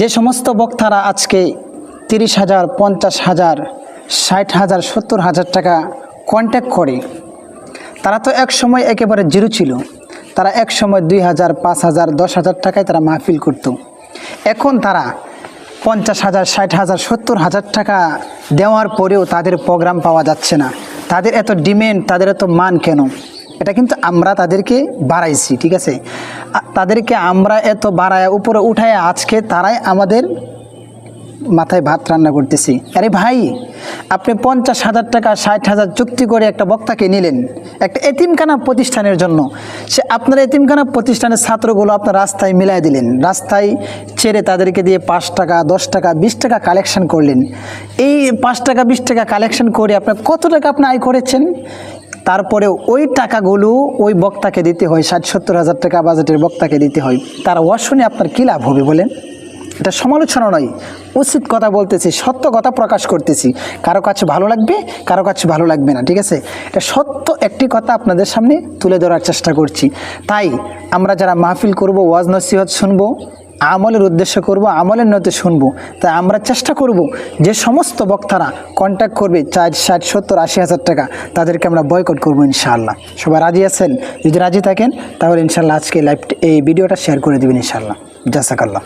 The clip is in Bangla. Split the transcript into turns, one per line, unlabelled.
যে সমস্ত বক্তারা আজকে তিরিশ হাজার, পঞ্চাশ হাজার, ষাট হাজার, সত্তর হাজার টাকা কন্ট্যাক্ট করে, তারা তো এক সময় একেবারে জিরো ছিল। তারা এক সময় দুই হাজার, পাঁচ হাজার, দশ হাজার টাকায় তারা মাহফিল করত। এখন তারা পঞ্চাশ হাজার, ষাট হাজার, সত্তর হাজার টাকা দেওয়ার পরেও তাদের প্রোগ্রাম পাওয়া যাচ্ছে না। তাদের এত ডিমেন্ড তাদের এত মান কেন? এটা কিন্তু আমরা তাদেরকে বাড়াইছি, ঠিক আছে? তাদেরকে আমরা এত বাড়ায়, উপরে উঠায় আজকে তারাই আমাদের মাথায় ভাত রান্না করতেছি। আরে ভাই, আপনি পঞ্চাশ হাজার টাকা, ষাট হাজার চুক্তি করে একটা বক্তাকে নিলেন, একটা এতিমখানা প্রতিষ্ঠানের জন্য। সে আপনার এতিমখানা প্রতিষ্ঠানের ছাত্রগুলো আপনার রাস্তায় মিলাই দিলেন, রাস্তায় ছেড়ে তাদেরকে দিয়ে পাঁচ টাকা, দশ টাকা, বিশ টাকা কালেকশন করলেন। এই পাঁচ টাকা, বিশ টাকা কালেকশন করে আপনার কত টাকা আপনি আয় করেছেন? তারপরে ওই টাকাগুলো ওই বক্তাকে দিতে হয়, ষাট সত্তর হাজার টাকা বাজেটের বক্তাকে দিতে হয়। তার ওয়াজ আপনার কী লাভ হবে বলেন? এটা সমালোচনা নয়, উচিত কথা বলতেছি, সত্য কথা প্রকাশ করতেছি। কারও কাছে ভালো লাগবে, কারও কাছে ভালো লাগবে না, ঠিক আছে? এটা সত্য একটি কথা আপনাদের সামনে তুলে ধরার চেষ্টা করছি। তাই আমরা যারা মাহফিল করব ওয়াজ নসিহত শুনব আমলের উদ্দেশ্য করব, আমলের নতে শুনব। তাই আমরা চেষ্টা করব যে সমস্ত বক্তারা কন্ট্যাক্ট করবে চার, ষাট, সত্তর, আশি হাজার টাকা, তাদেরকে আমরা বয়কট করব ইনশাআল্লাহ। সবাই রাজি আছেন? যদি রাজি থাকেন, তাহলে ইনশাআল্লাহ আজকে লাইভ এই ভিডিওটা শেয়ার করে দেবেন ইনশাআল্লাহ। জাসাকাল্লাহ